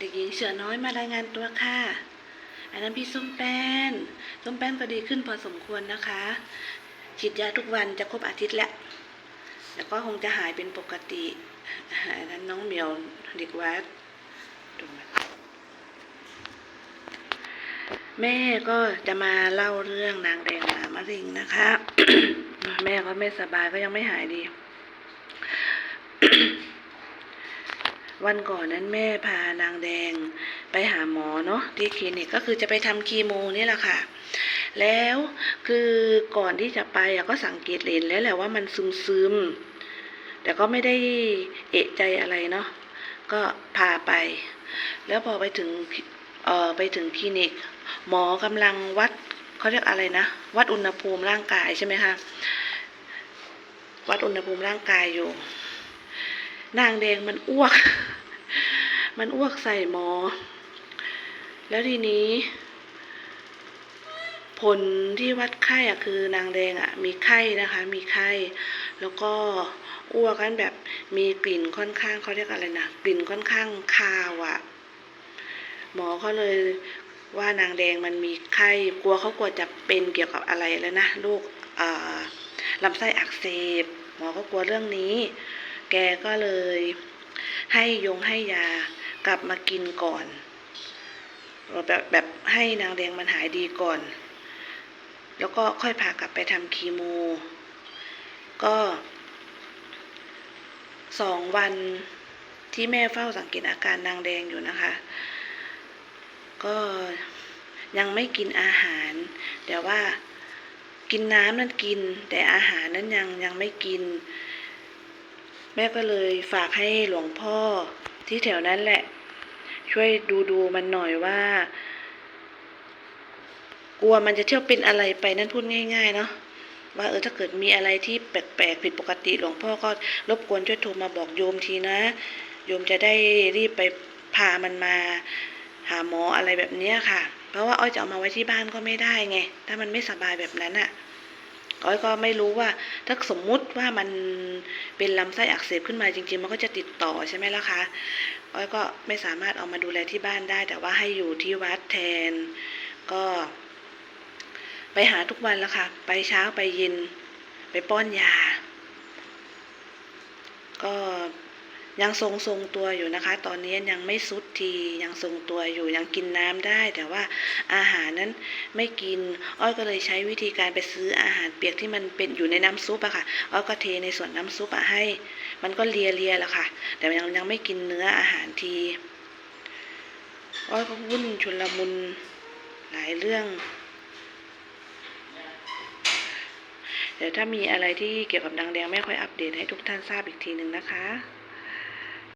เด็กหญิงเสือน้อยมารายงานตัวค่ะ อันนั้นพี่ส้มแป้น ส้มแป้นก็ดีขึ้นพอสมควรนะคะ ฉีดยาทุกวันจะครบอาทิตย์แล้ว แล้วก็คงจะหายเป็นปกติ อันนั้นน้องเหมียวเด็กวัดดูมาแม่ก็จะมาเล่าเรื่องนางแดงหมามะร็งนะคะ แม่ก็ไม่สบายก็ยังไม่หายดี วันก่อนนั้นแม่พานางแดงไปหาหมอเนาะที่คลินิกก็คือจะไปทำคีโมนี่แหละค่ะ แล้วคือก่อนที่จะไปก็สังเกตเห็นแล้วแหละว่ามันซึมซึมแต่ก็ไม่ได้เอะใจอะไรเนาะก็พาไป แล้วพอไปถึงเอ่อไปถึงคลินิก หมอกำลังวัดเขาเรียกอะไรนะ วัดอุณหภูมิร่างกายใช่ไหมคะวัดอุณหภูมิร่างกายอยู่ นางแดงมันอ้วก มันอ้วกใส่หมอ แล้วทีนี้ ผลที่วัดไข้อะคือนางแดงอะมีไข้นะคะ มีไข้ แล้วก็อ้วกกันแบบมีกลิ่นค่อนข้างเขาเรียกอะไรนะกลิ่นค่อนข้างคาวอะหมอเขาเลยว่านางแดงมันมีไข้กลัวเขากลัวจะเป็นเกี่ยวกับอะไรแล้วนะโรคเอ่อลำไส้อักเสบหมอก็กลัวเรื่องนี้ แกก็เลยให้ยงให้ยา กลับมากินก่อนแบบแบบให้นางแดงมันหายดีก่อน แล้วก็ค่อยพากลับไปทำคีโม ก็สองวันที่แม่เฝ้าสังเกตอาการนางแดงอยู่นะคะ ก็ยังไม่กินอาหาร แต่ว่ากินน้ำนั้นกิน แต่อาหารนั้นยังยังไม่กิน แม่ก็เลยฝากให้หลวงพ่อที่แถวนั้นแหละ ช่วยดูดูมันหน่อยว่า กลัวมันจะเที่ยวเป็นอะไรไปนั่นพูดง่าย ๆ เนาะว่าเออถ้าเกิดมีอะไรที่แปลกๆผิดปกติหลวงพ่อก็รบกวนช่วยโทรมาบอกโยมทีนะ โยมจะได้รีบไปพามันมา หาหมออะไรแบบนี้ค่ะ เพราะว่าอ้อยจะเอามาไว้ที่บ้านก็ไม่ได้ไง ถ้ามันไม่สบายแบบนั้นอะ อ้อยก็ไม่รู้ว่าถ้าสมมุติว่ามันเป็นลำไส้อักเสบขึ้นมาจริง ๆ มันก็จะติดต่อใช่ไหมล่ะคะอ้อยก็ไม่สามารถเอามาดูแลที่บ้านได้ แต่ว่าให้อยู่ที่วัดแทน ก็ ไปหาทุกวันแล้วค่ะ ไปเช้าไปเย็น ไปป้อนยา ก็ ยังทรงทรงตัวอยู่นะคะ ตอนนี้ยังไม่สุดทียังทรงตัวอยู่ยังกินน้ำได้ แต่ว่าอาหารนั้นไม่กิน อ้อยก็เลยใช้วิธีการไปซื้ออาหารเปียกที่มันเป็นอยู่ในน้ำซุปอะค่ะ อ้อยก็เทในส่วนน้ำซุปอะให้ มันก็เลียเลียแล้วค่ะ แต่ยังยังไม่กินเนื้ออาหารที อ้อยก็วุ่นชุลมุนหลายเรื่องเดี๋ยวถ้ามีอะไรที่เกี่ยวกับดังแดงไม่ค่อยอัปเดตให้ทุกท่านทราบอีกทีหนึ่งนะคะ